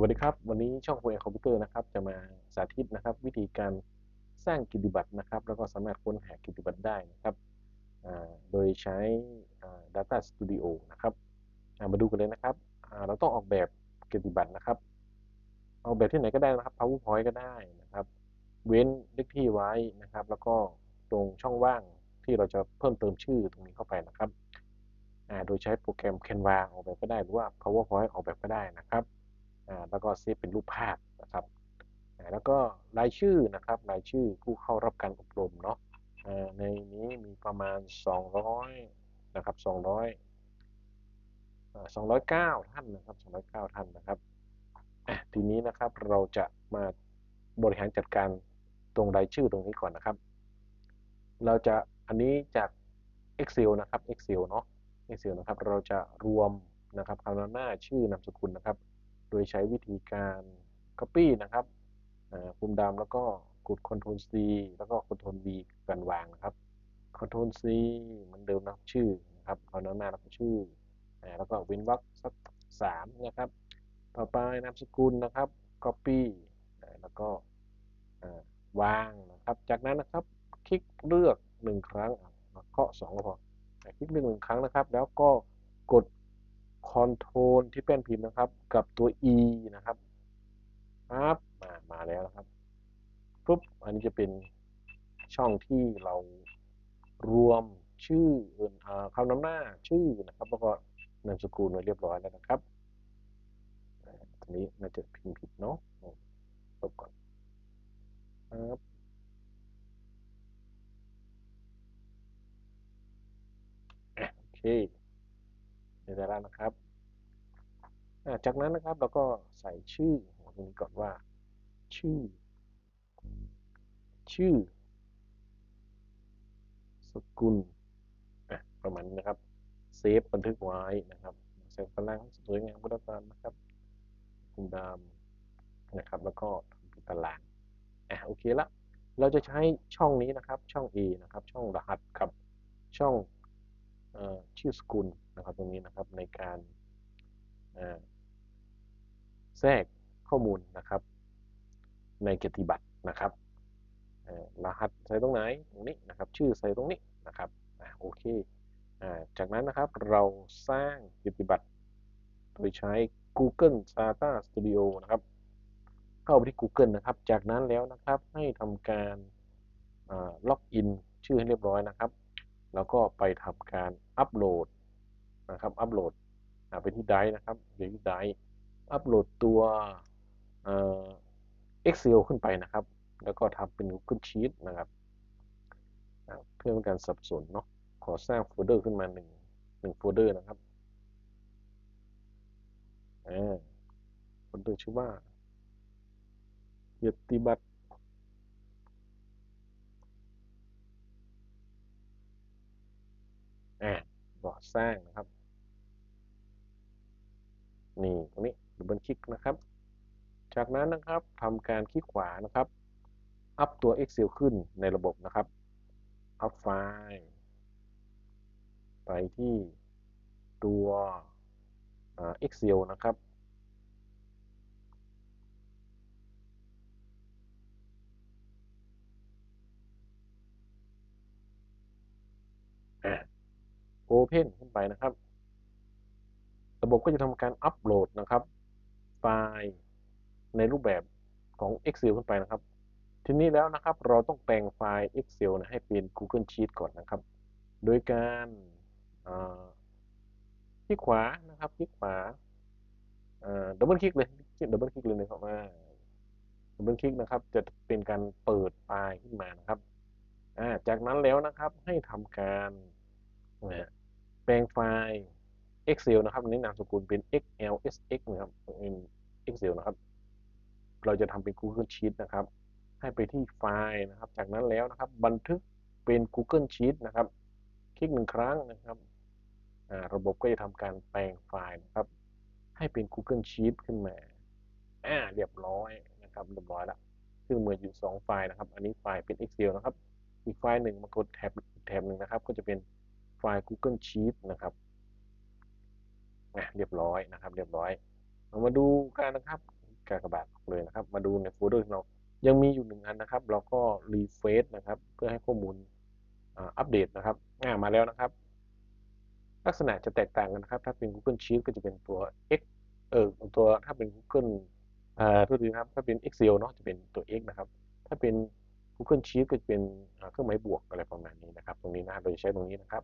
วัสดีครับ วันนี้ช่องคุยคอมพิวเตอร์นะครับจะมาสาธิตนะครับ วิธีการสร้างกิจบัตรนะครับ แล้วก็สามารถค้นหากิจบัตรได้นะครับโดยใช้ Data Studio นะครับมาดูกันเลยนะครับเราต้องออกแบบกิจบัตรนะครับ ออกแบบที่ไหนก็ได้นะครับ PowerPoint ก็ได้นะครับ เว้นเลขที่ไว้นะครับ แล้วก็ตรงช่องว่างที่เราจะเพิ่มเติมชื่อตรงนี้เข้าไปนะครับโดยใช้โปรแกรม Canva ออกแบบก็ได้หรือว่า PowerPoint ออกแบบก็ได้นะครับ แล้วก็เซฟเป็นรูปภาพนะครับแล้วก็รายชื่อนะครับรายชื่อผู้เข้ารับการอบรมเนาะในนี้มีประมาณ 200นะครับ200 209 ท่านนะครับ209 ท่านนะครับทีนี้นะครับเราจะมาบริหารจัดการตรงรายชื่อตรงนี้ก่อนนะครับ เราจะอันนี้จาก Excel นะครับ Excel เนาะ Excel นะครับ เราจะรวมนะครับคำนำหน้าชื่อนามสกุลนะครับ โดยใช้วิธีการ Copy นะครับปุ่มดำแล้วก็กด Ctrl C แล้วก็ Ctrl V การวางนะครับ Ctrl C เหมือนเดิมนะชื่อนะครับเอาหน้าหน้าแล้วก็ชื่อแล้วก็เว้นวรรคสักสามนะครับ ต่อไปนามสกุลนะครับ Copy แล้วก็วางนะครับ จากนั้นนะครับคลิกเลือกหนึ่งครั้งเคาะสองก็พอคลิกเลือกหนึ่งครั้งนะครับ แล้วก็กด คอนโทรลที่เป็นพิมพ์นะครับ กับตัว e นะครับปั๊บมามาแล้วนะครับปุ๊บอันนี้จะเป็นช่องที่เรารวมชื่อคำนำหน้าชื่อนะครับแล้วก็นามสกุลไว้เรียบร้อยแล้วนะครับตอนนี้น่าจะพิมพ์ผิดเนาะลบก่อนครับโอเค ได้แล้วนะครับ จากนั้นนะครับเราก็ใส่ชื่อตรงนี้ก่อนว่า ชื่อ ชื่อ สกุลประมาณนะครับ เซฟบันทึกไว้นะครับเซฟพลังสวยงามพุทธการนะครับคุมดำนะครับ แล้วก็ทำเป็นตารางอะโอเคละเราจะใช้ช่องนี้นะครับ ช่อง A นะครับ ช่องรหัสกับ ช่อง ชื่อสกุลนะครับตรงนี้นะครับในการแทรกข้อมูลนะครับในเกียรติบัตรนะครับรหัสใส่ตรงไหนตรงนี้นะครับชื่อใส่ตรงนี้นะครับโอเคจากนั้นนะครับเราสร้างเกียรติบัตรโดยใช้ Google Data Studio นะครับเข้าไปที่ Google นะครับ จากนั้นแล้วนะครับให้ทำการล็อกอินชื่อให้เรียบร้อยนะครับ แล้วก็ไปทำการอัปโหลดนะครับอัปโหลดไปที่ไดร์นะครับอยู่ที่ไดร์อัปโหลดตัว Excel ขึ้นไปนะครับ แล้วก็ทำเป็น Google Sheet นะครับเพื่อเป็นการสับสนเนาะขอสร้างโฟลเดอร์ขึ้นมาหนึ่งหนึ่งโฟลเดอร์นะครับโฟลเดอร์ชื่อว่าเกียรติบัตร สร้างนะครับ นี่ตรงนี้ดับเบิลคลิกนะครับ จากนั้นนะครับทำการคลิกขวานะครับ อัพตัว Excel ขึ้นในระบบนะครับ อัพไฟล์ไปที่ตัว Excel นะครับโอเพนขึ้น ไปนะครับ ระบบก็จะทำการอัปโหลดนะครับ ไฟล์ในรูปแบบของ Excel ขึ้นไปนะครับ ทีนี้แล้วนะครับเราต้องแปลงไฟล์ Excel นะให้เป็น Google Sheet ก่อนนะครับ โดยการคลิกขวานะครับคลิกขวาดับเบิลคลิกเลยดับเบิลคลิกเลยนะครับว่าดับเบิลคลิกนะครับ จะเป็นการเปิดไฟล์ขึ้นมานะครับจากนั้นแล้วนะครับให้ทำการ แปลงไฟล์ Excel นะครับนี้นามสกุลเป็น XLSX นะครับเป็น Excel นะครับ เราจะทำเป็น Google Sheet นะครับ ให้ไปที่ไฟล์นะครับ จากนั้นแล้วนะครับ บันทึกเป็น Google Sheet นะครับ คลิกหนึ่งครั้งนะครับ ระบบก็จะทำการแปลงไฟล์นะครับ ให้เป็น Google Sheet ขึ้นมาอ่าเรียบร้อยนะครับเรียบร้อยแล้วซึ่งเหมือนอยู่ 2 ไฟล์นะครับ อันนี้ไฟล์เป็น Excel นะครับ อีกไฟล์หนึ่งมากดแท็บแท็บหนึ่งนะครับ ก็จะเป็น ไฟล์ Google Sheet นะครับเรียบร้อยนะครับ เรียบร้อย เรามาดูกันนะครับกากบาทออกเลยนะครับ มาดูในโฟลเดอร์ของเรา ยังมีอยู่หนึ่งอันนะครับ เราก็รีเฟซนะครับ เพื่อให้ข้อมูลอัปเดตนะครับอ่ามาแล้วนะครับ ลักษณะจะแตกต่างกันนะครับ ถ้าเป็น Google Sheet ก็จะเป็นตัว X เออตัวถ้าเป็น Google อ่าโทษทีนะครับ ถ้าเป็น Excel เนาะจะเป็นตัว X นะครับ ถ้าเป็น Google Sheet ก็จะเป็นเครื่องหมายบวกอะไรประมาณนี้นะครับ ตรงนี้นะโดยใช้ตรงนี้นะครับ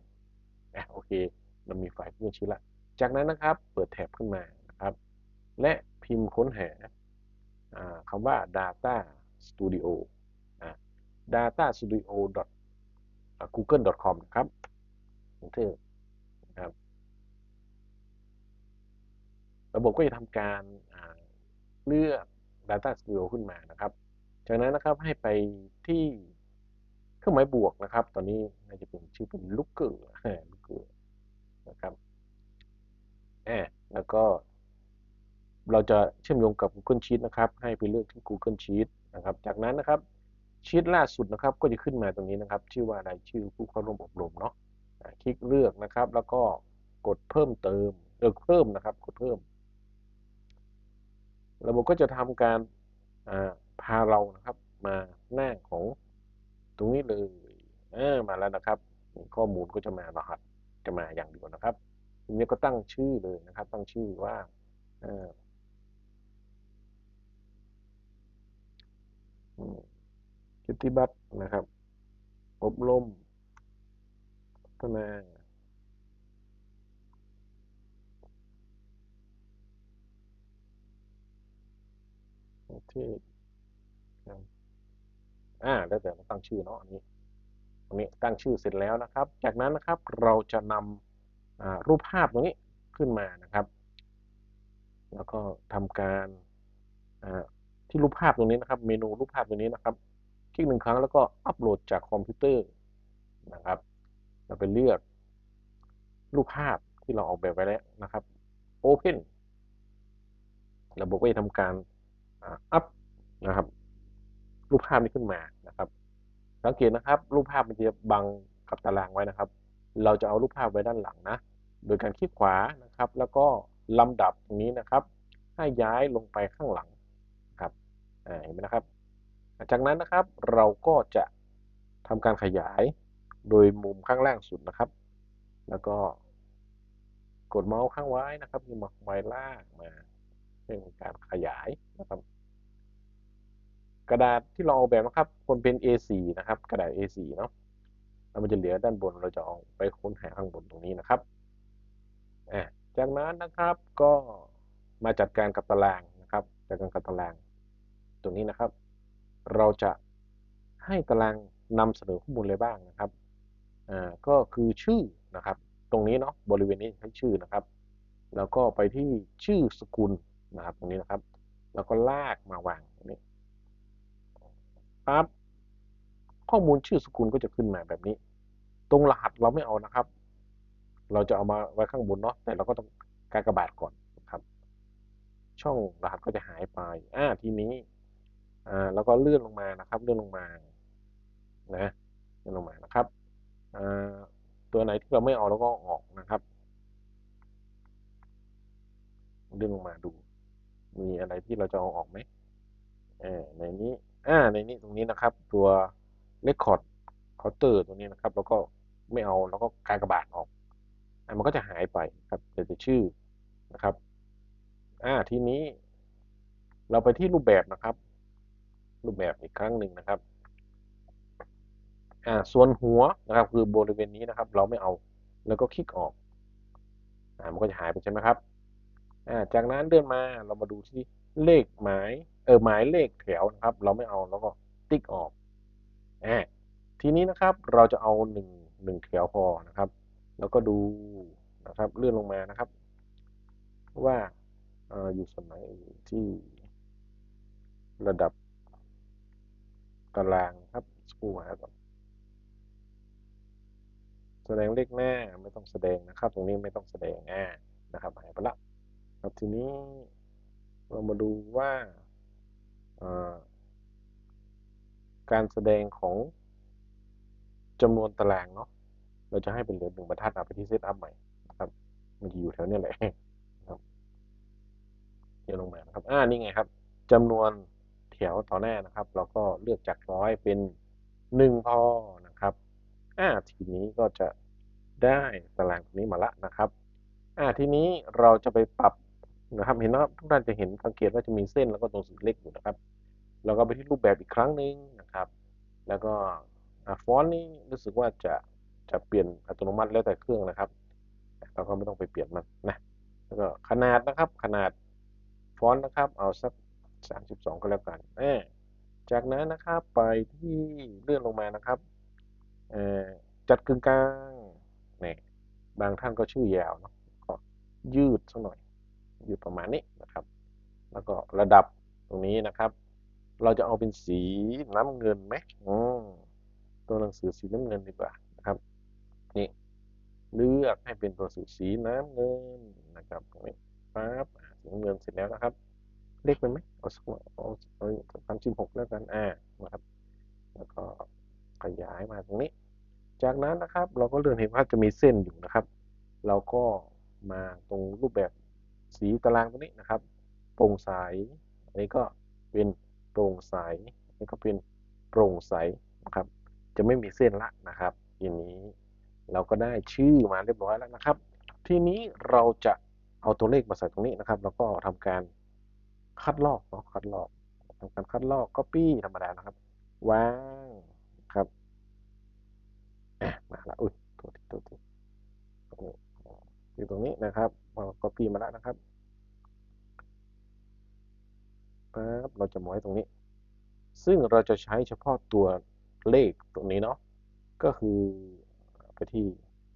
อะโอเค เรามีไฟล์ Google Sheet ละจากนั้นนะครับ เปิดแท็บขึ้นมานะครับ และพิมพ์ค้นหาคำว่า data studio data studio google com นะครับ enter นะครับ ระบบก็จะทำการเลือก data studio ขึ้นมานะครับ จากนั้นนะครับให้ไปที่เครื่องหมายบวกนะครับ ตอนนี้น่าจะเป็นชื่อเป็น looker นะครับแอบแล้วก็เราจะเชื่อมโยงกับ Google Sheet นะครับ ให้ไปเลือกที่ Google Sheet นะครับ จากนั้นนะครับชีตล่าสุดนะครับ ก็จะขึ้นมาตรงนี้นะครับ ชื่อว่ารายชื่อผู้เข้าร่วมอบรมเนาะคลิกเลือกนะครับ แล้วก็กดเพิ่มเติมเลือเพิ่มนะครับ กดเพิ่ม ระบบก็จะทำการพาเรานะครับ มาหน้าของตรงนี้เลยเออมาแล้วนะครับ ข้อมูลก็จะมารหัส จะมาอย่างเดียวนะครับทีนี้ก็ตั้งชื่อเลยนะครับ ตั้งชื่อว่ากิติบัตรนะครับ อบรมพัฒนาที่อ่าแล้วแต่ตั้งชื่อเนาะอันนี้ อันนี้ตั้งชื่อเสร็จแล้วนะครับ จากนั้นนะครับเราจะนำรูปภาพตรงนี้ขึ้นมานะครับ แล้วก็ทำการที่รูปภาพตรงนี้นะครับ เมนูรูปภาพตรงนี้นะครับ คลิกหนึ่งครั้งแล้วก็อัปโหลดจากคอมพิวเตอร์นะครับ เราไปเลือกรูปภาพที่เราออกแบบไว้แล้วนะครับ Open ระบบก็จะทำการอัพนะครับ รูปภาพนี้ขึ้นมานะครับ สังเกตนะครับ รูปภาพมันจะบังกับตารางไว้นะครับ เราจะเอารูปภาพไว้ด้านหลังนะ โดยการคลิกขวานะครับ แล้วก็ลำดับตรงนี้นะครับ ให้ย้ายลงไปข้างหลังครับเห็นไหมนะครับ จากนั้นนะครับเราก็จะทำการขยายโดยมุมข้างล่างสุดนะครับ แล้วก็กดเมาส์ข้างไว้นะครับมีมาไม้ล่างมาเป็นการขยายนะครับ กระดาษที่เราออกแบบนะครับคนเป็น A4 นะครับ กระดาษ A4 เนาะแล้วมันจะเหลือด้านบนเราจะเอาไปค้นหาข้างบนตรงนี้นะครับจากนั้นนะครับก็มาจัดการกับตารางนะครับจัดการกับตาราง ตรงนี้นะครับ เราจะให้ตารางนำเสนอข้อมูลอะไรบ้างนะครับอ่าก็คือชื่อนะครับ ตรงนี้เนาะบริเวณนี้ใช้ชื่อนะครับ แล้วก็ไปที่ชื่อสกุลนะครับ ตรงนี้นะครับ แล้วก็ลากมาวางตรงนี้ ปั๊บข้อมูลชื่อสกุลก็จะขึ้นมาแบบนี้ ตรงรหัสเราไม่เอานะครับ เราจะเอามาไว้ข้างบนเนาะแต่เราก็ต้องกากบาทก่อนนะครับ ช่องรหัสก็จะหายไปอ่าทีนี้อ่าแล้วก็เลื่อนลงมานะครับ เลื่อนลงมานะเลื่อนลงมานะครับอ่าตัวไหนที่เราไม่เอาเราก็ออกนะครับเลื่อนลงมาดู มีอะไรที่เราจะเอาออกไหมเออในนี้ อ่าในนี้ตรงนี้นะครับ ตัว Record Counter ตรงนี้นะครับ แล้วก็ไม่เอาแล้วก็การกระบาดออกอ่ามันก็จะหายไปครับเดี๋ยวจะชื่อนะครับอ่าทีนี้ เราไปที่รูปแบบนะครับ รูปแบบอีกครั้งหนึ่งนะครับอ่าส่วนหัวนะครับ คือบริเวณนี้นะครับ เราไม่เอาแล้วก็คลิกออกอ่ามันก็จะหายไปใช่ไหมครับอ่าจากนั้นเดินมาเรามาดูที่เลขหมาย เออหมายเลขแถวนะครับ เราไม่เอาแล้วก็ติ๊กออกอ่าทีนี้นะครับเราจะเอาหนึ่งหนึ่งแถวพอนะครับ แล้วก็ดูนะครับเลื่อนลงมานะครับ ว่าออยู่ส่วนไหนที่ระดับตารางครับสกูหาก่อนแสดงเลขหน้าไม่ต้องแสดงนะครับ ตรงนี้ไม่ต้องแสดงอ่านะครับหายไปละครับทีนี้เรามาดูว่า การแสดงของจำนวนตารางเนาะเราจะให้เป็นเหลือหนึ่งบรรทัดเอาไปที่เซตอัพใหม่นะครับมันจะอยู่แถวนี้แหละครับเดี๋ยวลงมานะครับอ่านี่ไงครับจำนวนแถวต่อหน้านะครับ เราก็เลือกจากร้อยเป็นหนึ่งพอนะครับอ่าทีนี้ก็จะได้ตารางตรงนี้มาละนะครับอ่าทีนี้เราจะไปปรับ นะครับเห็นนะครับทุกท่านจะเห็นสังเกตว่าจะมีเส้นแล้วก็ตรงสีเล็กอยู่นะครับเราก็ไปที่รูปแบบอีกครั้งหนึ่งนะครับ แล้วก็ฟอนต์นี้รู้สึกว่าจะจะเปลี่ยนอัตโนมัติแล้วแต่เครื่องนะครับเราก็ไม่ต้องไปเปลี่ยนมันนะแล้วก็ขนาดนะครับขนาดฟอนต์นะครับเอาสัก 32 ก็แล้วกันเออจากนั้นนะครับไปที่เลื่อนลงมานะครับจัดกึ่งกลางนี่บางท่านก็ชื่อยาวเนาะก็ยืดสักหน่อย อยืดประมาณนี้นะครับ แล้วก็ระดับตรงนี้นะครับ เราจะเอาเป็นสีน้ำเงินไหมอืมตัวหนังสือสีน้ำเงินดีกว่านะครับนี่เลือกให้เป็นตัวสือสีน้ำเงินนะครับตรงนี้ปั๊บอ่าสีน้ำเงินเสร็จแล้วนะครับ เล็กไปไหมเอาสักเอาเอาสามสิบหกแล้วกันอ่านะครับ แล้วก็ขยายมาตรงนี้ จากนั้นนะครับ เราก็เลื่อนเห็นว่าจะมีเส้นอยู่นะครับ เราก็มาตรงรูปแบบ สีตารางตรงนี้นะครับโปร่งใสอันนี้ก็เป็นโปร่งใสอันนี้ก็เป็นโปร่งใสนะครับ จะไม่มีเส้นละนะครับทีนี้เราก็ได้ชื่อมาเรียบร้อยแล้วนะครับ ทีนี้เราจะเอาตัวเลขมาใส่ตรงนี้นะครับ แล้วก็ทำการคัดลอกเนาะคัดลอกทำการคัดลอก copy ธรรมดานะครับวางครับมาละอุ้ยตัวที่ตัวที่ตรงนี้อยู่ตรงนี้นะครับ พอ copy มาแล้วนะครับปั๊บเราจะหมอยตรงนี้ ซึ่งเราจะใช้เฉพาะตัวเลขตรงนี้เนาะก็คือไปที่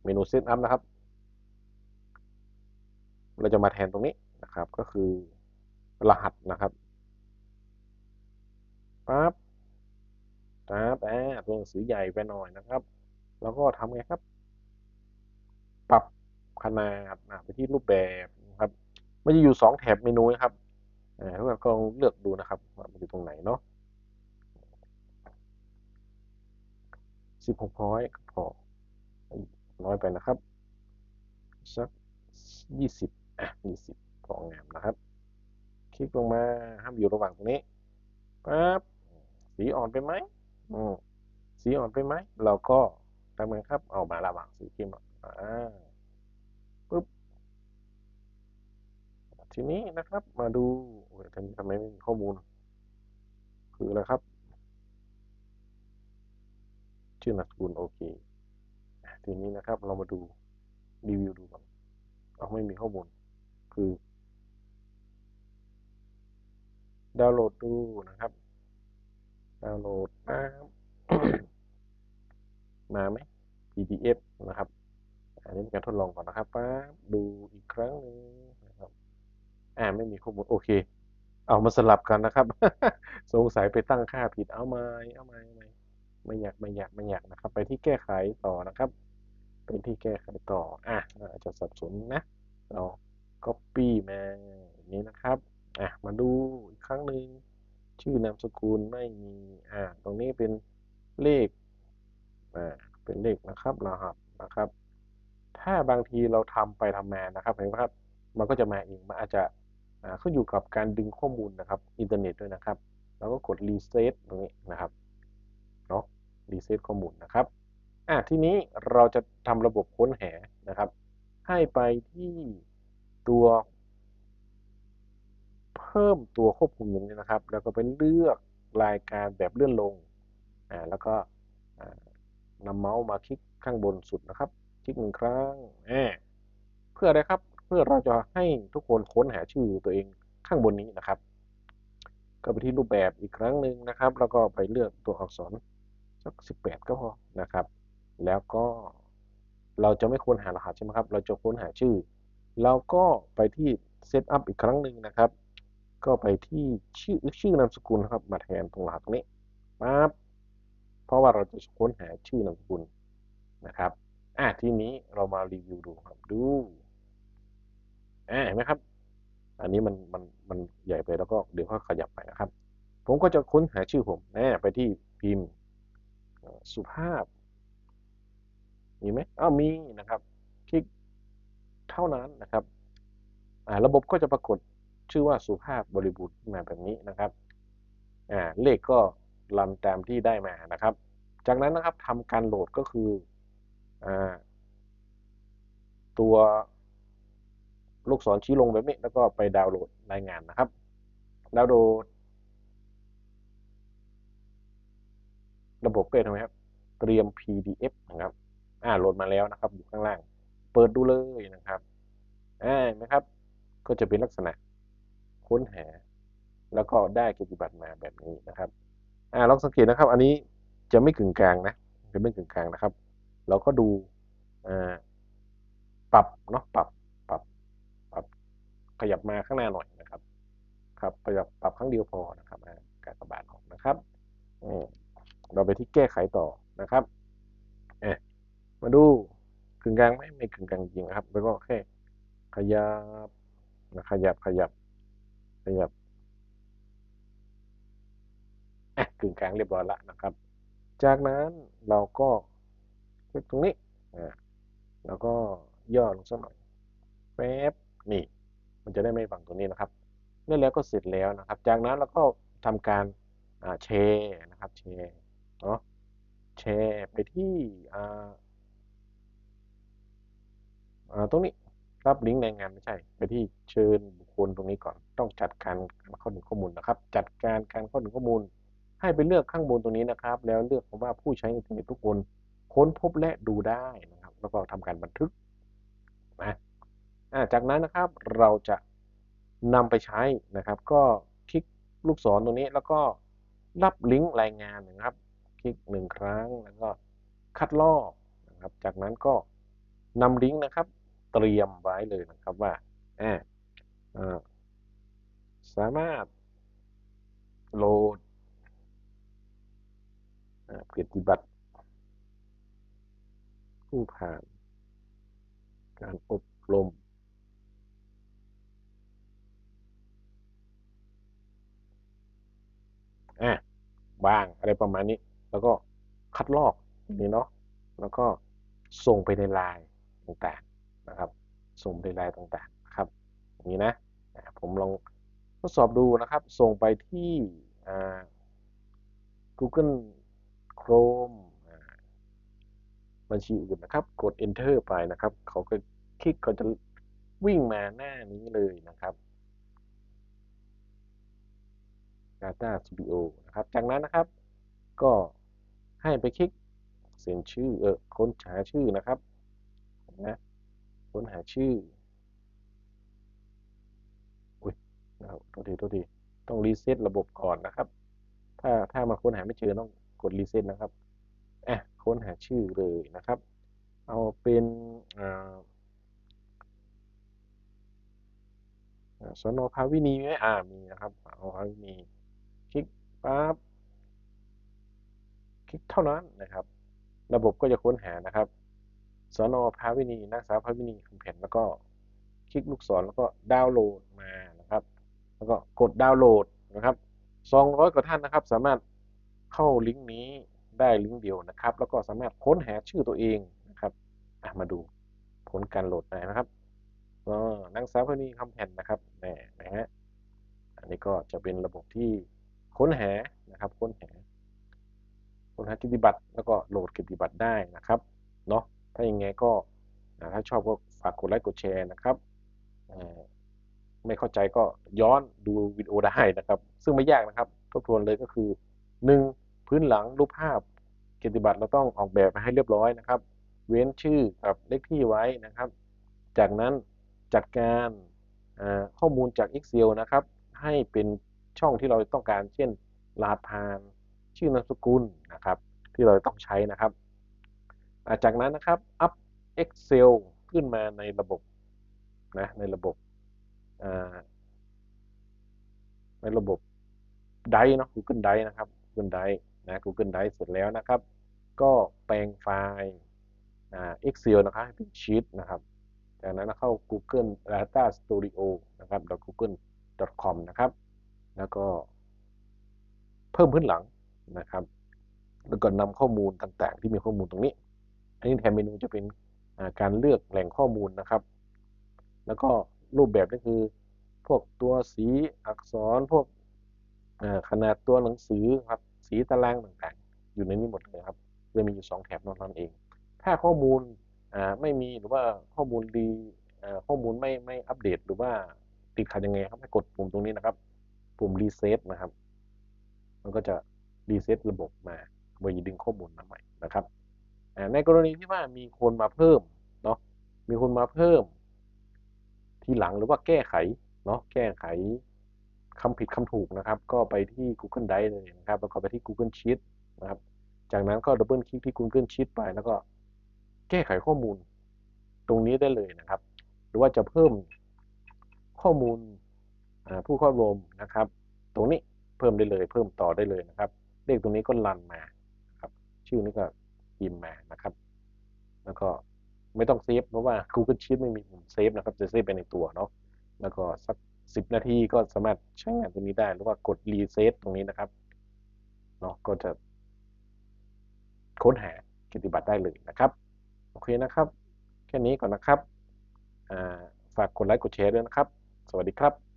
เมนูเซตอัพนะครับ เราจะมาแทนตรงนี้นะครับ ก็คือรหัสนะครับปั๊บปั๊บอ่าตัวหนังสือใหญ่ไปหน่อยนะครับ แล้วก็ทำไงครับ ปรับ ขนาดไปที่รูปแบบนะครับมันจะอยู่สองแถบเมนูนะครับอ่าทุกคนก็ลองเลือกดูนะครับว่ามันอยู่ตรงไหนเนาะสิบหกพอยก็พอน้อยไปนะครับสักยี่สิบอะยี่สิบพองามนะครับ คลิกลงมาห้ามอยู่ระหว่างตรงนี้ปั๊บสีอ่อนไปไหมอืมสีอ่อนไปไหม เราก็ทำไงครับ เอามาระหว่างสีเข้มอ่า ทีนี้นะครับมาดูโอ้ยทำไมไมไม่มีข้อมูล คืออะไรครับ ชื่อนามสกุลโอเค ทีนี้นะครับ เรามาดูรีวิวดูก่อนเอาไม่มีข้อมูล คือ ดาวน์โหลดดูนะครับ ดาวน์โหลดปั๊บมาไหม PDF นะครับ อันนี้เป็นการทดลองก่อนนะครับปั๊บดูอีกครั้งหนึ่ง อ่าไม่มีข้อมูลโอเค เอามาสลับกันนะครับ สงสัยไปตั้งค่าผิดเอาไหมเอาไหมเอาไหมไม่อยากไม่อยากไม่อยากนะครับ ไปที่แก้ไขต่อนะครับ เป็นที่แก้ไขต่ออะอาจจะสับสนนะเรา copy มาอย่างนี้นะครับอะมาดูอีกครั้งหนึ่งชื่อนามสกุลไม่มีอ่าตรงนี้เป็นเลขอ่าเป็นเลขนะครับรหัสนะครับ ถ้าบางทีเราทำไปทำมานะครับเห็นไหมครับ มันก็จะมาเองมันอาจจะ ขึ้นอยู่กับการดึงข้อมูลนะครับอินเทอร์เน็ตด้วยนะครับ แล้วก็กดรีเซ็ตตรงนี้นะครับเนาะรีเซ็ตข้อมูลนะครับอะทีนี้เราจะทำระบบค้นหานะครับ ให้ไปที่ตัวเพิ่มตัวควบคุมอย่างนี้นะครับ แล้วก็ไปเลือกรายการแบบเลื่อนลงอ่าแล้วก็นำเมาส์มาคลิกข้างบนสุดนะครับ คลิกหนึ่งครั้งอ่าเพื่ออะไรครับ พื่อเราจะให้ทุกคนค้นหาชื่อตัวเองข้างบนนี้นะครับ ก็ไปที่รูปแบบอีกครั้งหนึ่งนะครับ แล้วก็ไปเลือกตัวอักษรสักสิบแปดก็พอนะครับ แล้วก็เราจะไม่ค้นหารหัสใช่ไหมครับ เราจะค้นหาชื่อเราก็ไปที่เซตอัพอีกครั้งหนึ่งนะครับ ก็ไปที่ชื่อชื่อนามสกุลครับมาแทนตรงรหัสตรงนี้ปั๊บเพราะว่าเราจะค้นหาชื่อนามสกุลนะครับอะทีนี้เรามารีวิวดูครับดู เห็นไหมครับ อันนี้มันมันมันใหญ่ไปแล้วก็เดี๋ยวก็ขยับไปนะครับ ผมก็จะค้นหาชื่อผมแนะไปที่พิมพ์สุภาพ มีไหมอ้าวมีนะครับ คลิกเท่านั้นนะครับอ่าระบบก็จะปรากฏชื่อว่าสุภาพบริบูรณ์มาแบบนี้นะครับอ่าเลขก็รันตามที่ได้มานะครับ จากนั้นนะครับทำการโหลดก็คืออตัว ลูกศรชี้ลงแบบนี้ แล้วก็ไปดาวน์โหลดรายงานนะครับ ดาวน์โหลด ระบบเกิดทำไมครับ เตรียม PDF นะครับ อ่าโหลดมาแล้วนะครับ อยู่ข้างล่าง เปิดดูเลยนะครับ อ่าเห็นไหมครับ ก็จะเป็นลักษณะค้นหา แล้วก็ได้กิจบัตรมาแบบนี้นะครับ อ่าลองสังเกตนะครับ อันนี้จะไม่กึ่งกลางนะ จะไม่กึ่งกลางนะครับ เราก็ดู อ่า ปรับเนาะ ปรับ ขยับมาข้างหน้าหน่อยนะครับครับขยับปรับครั้งเดียวพอนะครับการกระบาดออกนะครับอืมเราไปที่แก้ไขต่อนะครับเอมาดูกึ่งกลางไหมไม่กึ่งกลางจริงนะครับ แล้วก็แค่ขยับนะขยับขยับขยับอะกึ่งกลางเรียบร้อยล้วนะครับ จากนั้นเราก็คลิกตรงนี้อ่าแล้วก็ย่อลงสักหน่อยแป๊บนี่ มันจะได้ไม่ฝังตรงนี้นะครับนั่นแล้วก็เสร็จแล้วนะครับ จากนั้นเราก็ทำการแชร์นะครับแชร์เนาะแชร์ไปที่อ่าตรงนี้รับลิงก์ในงานไม่ใช่ ไปที่เชิญบุคคลตรงนี้ก่อน ต้องจัดการการเข้าถึงข้อมูลนะครับ จัดการการเข้าถึงข้อมูล ให้ไปเลือกข้างบนตรงนี้นะครับ แล้วเลือกคำว่าผู้ใช้อินเทอร์เน็ตทุกคน ค้นพบและดูได้นะครับ แล้วก็ทำการบันทึกนะ จากนั้นนะครับเราจะนำไปใช้นะครับ ก็คลิกลูกศรตรงนี้แล้วก็รับลิงก์รายงานนะครับ คลิกหนึ่งครั้งแล้วก็คัดลอกนะครับ จากนั้นก็นำลิงก์นะครับ เตรียมไว้เลยนะครับว่าสามารถโหลดปฏิบัติ ผู้ผ่าน การอบรม อะบ้างอะไรประมาณนี้ แล้วก็คัดลอกนี้เนาะแล้วก็ส่งไปในไลน์ต่างๆนะครับ ส่งไปในไลน์ต่างๆนะครับอย่างนี้นะผมลองทดสอบดูนะครับ ส่งไปที่ Google Chrome บัญชีอื่นนะครับ กด enter ไปนะครับ เขาก็คลิกก็จะวิ่งมาหน้านี้เลยนะครับ Data Studio นะครับ จากนั้นนะครับ ก็ให้ไปคลิกเซ็นชื่อเออค้นหาชื่อนะครับนะค้นหาชื่ออุ้ยนะครับโทษทีโทษทีต้องรีเซ็ตระบบก่อนนะครับ ถ้าถ้ามาค้นหาไม่เจอต้องกดรีเซ็ตนะครับอะค้นหาชื่อเลยนะครับ เอาเป็นอ่าสนภาวินีไหมอ่ามีนะครับเอาภาวินี ปั๊บคลิกเท่านั้นนะครับ ระบบก็จะค้นหานะครับสอนภาวินีนักศึกษาภาวินีคำแผ่นแล้วก็คลิกลูกศรแล้วก็ดาวน์โหลดมานะครับ แล้วก็กดดาวน์โหลดนะครับ 200 กว่าท่านนะครับ สามารถเข้าลิงก์นี้ได้ลิงก์เดียวนะครับ แล้วก็สามารถค้นหาชื่อตัวเองนะครับมาดูผลการโหลดหนนะครับก็นางสาวพนีคำแผ่นนะครับแหน่นะฮะอันนี้ก็จะเป็นระบบที่ ค้นหานะครับค้นหาค้นหากิจบัตรแล้วก็โหลดกิจบัตรได้นะครับเนาะถ้าอย่างไงก็ถ้าชอบก็ฝากกดไลค์กดแชร์นะครับไม่เข้าใจก็ย้อนดูวิดีโอได้นะครับ ซึ่งไม่ยากนะครับทบทวนเลยก็คือ 1. พื้นหลังรูปภาพกิจบัตรเราต้องออกแบบมาให้เรียบร้อยนะครับ เว้นชื่อกับเลขที่ไว้นะครับ จากนั้นจัดการข้อมูลจาก Excel นะครับ ให้เป็น ช่องที่เราต้องการ เช่นรหัสผ่านชื่อนามสกุลนะครับ ที่เราต้องใช้นะครับ จากนั้นนะครับอัพ Excel ขึ้นมาในระบบนะในระบบในระบบไดเนาะ Google Drive นะครับ Google Drive นะ Google Drive เสร็จแล้วนะครับ ก็แปลงไฟล์อ่า Excel นะครับให้เป็นชีตนะครับ จากนั้นเข้า Google Data Studio นะครับ .google.com นะครับ แล้วก็เพิ่มพื้นหลังนะครับแล้วก็นำข้อมูลต่างๆ ที่มีข้อมูลตรงนี้ อันนี้แทนเมนูจะเป็นการเลือกแหล่งข้อมูลนะครับ แล้วก็รูปแบบก็คือผวกตัวสีอักษรพวกขนาดตัวหนังสือครับสีตารางต่างๆ อยู่ในนี้หมดเลยครับจะมีอยู่สองแถบนั้นเอง ถ้าข้อมูลไม่มีหรือว่าข้อมูลดีข้อมูลไม่ไม่อัปเดตหรือว่าติดขัดยังไงครับให้กดปุ่มตรงนี้นะครับ ปุ่มรีเซ็ตนะครับ มันก็จะรีเซ็ตระบบมาโดยดึงข้อมูลมาใหม่นะครับในกรณีที่ว่ามีคนมาเพิ่มเนาะมีคนมาเพิ่ม ทีหลังหรือว่าแก้ไขเนาะแก้ไขคำผิดคำถูกนะครับ ก็ไปที่ Google Drive เลยนะครับ แล้วก็ไปที่ Google Sheet นะครับ จากนั้นก็ดับเบิลคลิกที่ Google Sheet ไป แล้วก็แก้ไขข้อมูลตรงนี้ได้เลยนะครับ หรือว่าจะเพิ่มข้อมูล ผู้เข้าร่วมนะครับ ตรงนี้เพิ่มได้เลย เพิ่มต่อได้เลยนะครับ เลขตรงนี้ก็รันมาครับ ชื่อนี้ก็พิมพ์มานะครับ แล้วก็ไม่ต้องเซฟเพราะว่า Google Sheet ไม่มีปุ่มเซฟนะครับ จะเซฟไปในตัวเนาะแล้วก็สักสิบนาทีก็สามารถใช้งานตรงนี้ได้หรือว่ากดรีเซ็ตตรงนี้นะครับเนาะก็จะค้นหากิบัตรได้เลยนะครับ โอเคนะครับ แค่นี้ก่อนนะครับฝากกดไลค์กดแชร์ด้วยนะครับ สวัสดีครับ